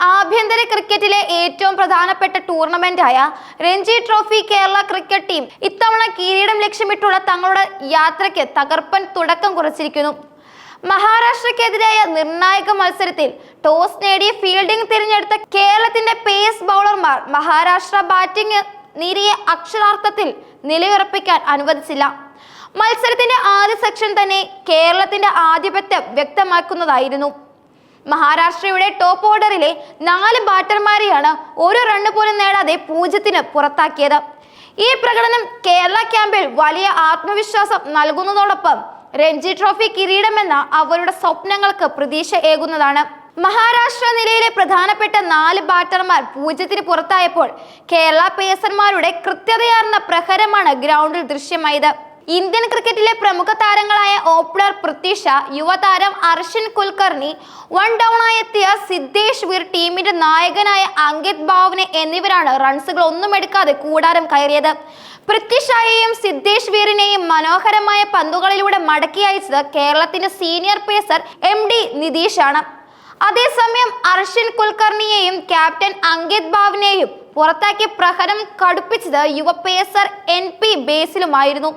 ആഭ്യന്തര ക്രിക്കറ്റിലെ ഏറ്റവും പ്രധാനപ്പെട്ട ടൂർണമെന്റായ Ranji trophy Kerala cricket team ഇത്തവണ കിരീടം ലക്ഷ്യമിട്ടുള്ള തങ്ങളുടെ യാത്രയ്ക്ക് തകർപ്പൻ തുടക്കം കുറിച്ചിരിക്കുന്നു. മഹാരാഷ്ട്രക്കെതിരായ നിർണായക മത്സരത്തിൽ ടോസ് നേടിയ ഫീൽഡിംഗ് തിരഞ്ഞെടുത്ത കേരളത്തിന്റെ പേസ് ബൗളർമാർ മഹാരാഷ്ട്ര ബാറ്റിംഗ് നിരയെ അക്ഷരാർത്ഥത്തിൽ നിലയുറപ്പിക്കാൻ അനുവദിച്ചില്ല. മത്സരത്തിന്റെ ആദ്യ സെക്ഷൻ തന്നെ കേരളത്തിന്റെ ആധിപത്യം വ്യക്തമാക്കുന്നതായിരുന്നു. മഹാരാഷ്ട്രയുടെ ടോപ്പ് ഓർഡറിലെ നാല് ബാറ്റർമാരെയാണ് ഒരു റണ്ണ് പോലും നേടാതെ പൂജ്യത്തിന് പുറത്താക്കിയത്. ഈ പ്രകടനം കേരള ക്യാമ്പിൽ വലിയ ആത്മവിശ്വാസം നൽകുന്നതോടൊപ്പം രഞ്ജി ട്രോഫി കിരീടമെന്ന അവരുടെ സ്വപ്നങ്ങൾക്ക് പ്രതീക്ഷ ഏകുന്നതാണ്. മഹാരാഷ്ട്ര നിലയിലെ പ്രധാനപ്പെട്ട നാല് ബാറ്റർമാർ പൂജ്യത്തിന് പുറത്തായപ്പോൾ കേരള പേസർമാരുടെ കൃത്യതയാർന്ന പ്രഹരമാണ് ഗ്രൗണ്ടിൽ ദൃശ്യമായത്. ഇന്ത്യൻ ക്രിക്കറ്റിലെ പ്രമുഖ താരങ്ങളായ ഓപ്പണർ പൃഥ്വിഷ യുവതാരം അർഷിൻ കുൽക്കർണി വൺ ഡൗണായി എത്തിയ സിദ്ധേഷ് വീർ ടീമിന്റെ നായകനായ അങ്കിത് ഭാവ്നെ എന്നിവരാണ് റൺസുകൾ ഒന്നും എടുക്കാതെ കൂടാരം കയറിയത്. പൃഥ്വിഷായെയും സിദ്ധേഷ് വീറിനെയും മനോഹരമായ പന്തുകളിലൂടെ മടക്കി അയച്ചത് കേരളത്തിന്റെ സീനിയർ പേസർ എം ഡി നിതീഷാണ് അതേസമയം അർഷിൻ കുൽക്കർണിയെയും ക്യാപ്റ്റൻ അങ്കിത് ഭാവ്നെയും പുറത്താക്കി പ്രഹരം കടുപ്പിച്ചത് യുവ പേസർ എൻ പി ബേസിലുമായിരുന്നു.